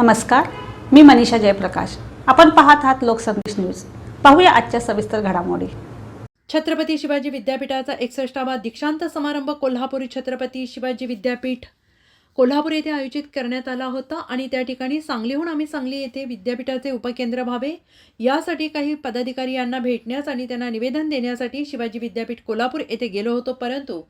नमस्कार मी मनीषा जयप्रकाश. आपण पाहत आहात लोकसंदेश न्यूज. पाहूया आजच्या सविस्तर घडामोडी. छत्रपती शिवाजी विद्यापीठाचा एकसष्टावा दीक्षांत समारंभ कोल्हापुरी छत्रपती शिवाजी विद्यापीठ. कोल्हापूर येथे आयोजित करण्यात आला होता आणि त्या ठिकाणी सांगलीहून आम्ही सांगली येथे विद्यापीठाचे उपकेंद्र व्हावे यासाठी काही पदाधिकारी यांना भेटण्यास आणि त्यांना निवेदन देण्यासाठी शिवाजी विद्यापीठ कोल्हापूर येथे गेलो होतो परंतु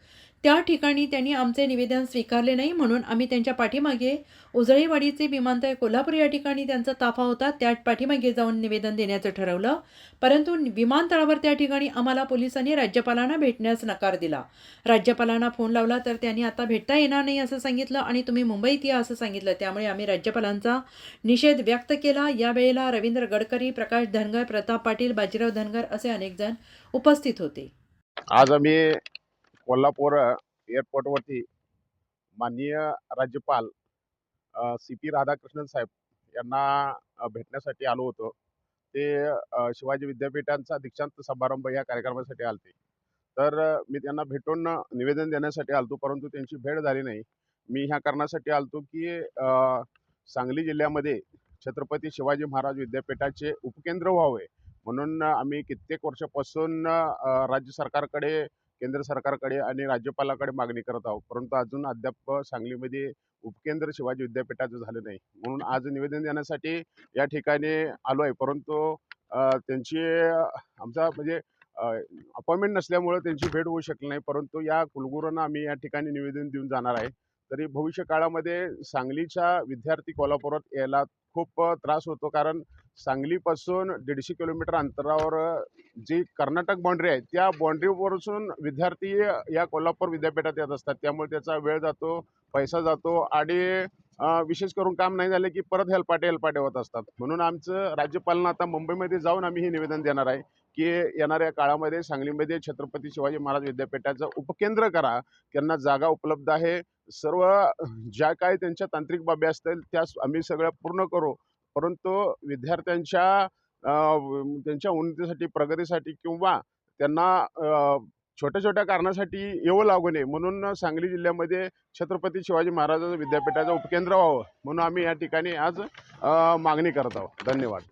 त्या ठिकाणी त्यांनी आमचे निवेदन स्वीकारले नाही म्हणून आम्ही त्यांच्या पाठीमागे उजळीवाडीचे विमानतळ कोल्हापूर या ठिकाणी त्यांचा ताफा होता. त्या पाठीमागे जाऊन निवेदन देण्याचं ठरवलं. परंतु विमानतळावर त्या ठिकाणी आम्हाला पोलिसांनी राज्यपालांना भेटण्यास नकार दिला. राज्यपालांना फोन लावला तर त्यांनी आता भेटता येणार नाही असं सांगितलं आणि तुम्ही मुंबईत या असं सांगितलं. त्यामुळे आम्ही राज्यपालांचा निषेध व्यक्त केला. यावेळेला रवींद्र गडकरी प्रकाश धनगर प्रताप पाटील बाजीराव धनगर असे अनेक जण उपस्थित होते. आज आम्ही कोल्हापूर एअरपोर्टवरती माननीय राज्यपाल सी पी राधाकृष्णन साहेब यांना भेटण्यासाठी आलो होतो. ते शिवाजी विद्यापीठांचा दीक्षांत समारंभ या कार्यक्रमासाठी आलते. तर मी त्यांना भेटून निवेदन देण्यासाठी आलतो परंतु त्यांची भेट झाली नाही. मी ह्या कारणासाठी आलतो की सांगली जिल्ह्यामध्ये छत्रपती शिवाजी महाराज विद्यापीठाचे उपकेंद्र व्हावे. म्हणून आम्ही कित्येक वर्षापासून राज्य सरकारकडे केंद्र सरकारकडे आणि राज्यपालाकडे मागणी करत आहोत. परंतु अजून अद्याप सांगलीमध्ये उपकेंद्र शिवाजी विद्यापीठाचं झालं नाही. म्हणून आज निवेदन देण्यासाठी या ठिकाणी आलो आहे. परंतु त्यांची आमचा म्हणजे अपॉइंटमेंट नसल्यामुळं त्यांची भेट होऊ शकली नाही. परंतु या कुलगुरूंना आम्ही या ठिकाणी निवेदन देऊन जाणार आहे. तरी भविष्य काळामध्ये सांगलीच्या विद्यार्थी कोल्हापुरात यायला खूप त्रास होतो. कारण सांगलीपासून दीडशे किलोमीटर अंतरावर जी कर्नाटक बाँड्री आहे त्या बाँड्रीवरून विद्यार्थी या कोल्हापूर विद्यापीठात येत असतात. त्यामुळे त्याचा वेळ जातो पैसा जातो आणि विशेष करून काम नाही झाले की परत हेलपाटे हेलपाटे होत असतात. म्हणून आमचं राज्यपालांना आता मुंबईमध्ये जाऊन आम्ही हे निवेदन देणार आहे की येणाऱ्या काळामध्ये सांगलीमध्ये छत्रपती शिवाजी महाराज विद्यापीठाचं उपकेंद्र करा. त्यांना जागा उपलब्ध आहे. सर्व ज्या काही त्यांच्या तांत्रिक बाबी असतील त्या आम्ही सगळ्या पूर्ण करू. परंतु विद्यार्थ्यांच्या त्यांच्या उन्नतीसाठी प्रगतीसाठी किंवा त्यांना छोट्या छोट्या कारणासाठी येऊ लागू नये म्हणून सांगली जिल्ह्यामध्ये छत्रपती शिवाजी महाराज विद्यापीठाचं उपकेंद्र व्हावं म्हणून आम्ही या ठिकाणी आज मागणी करत आहोत. धन्यवाद.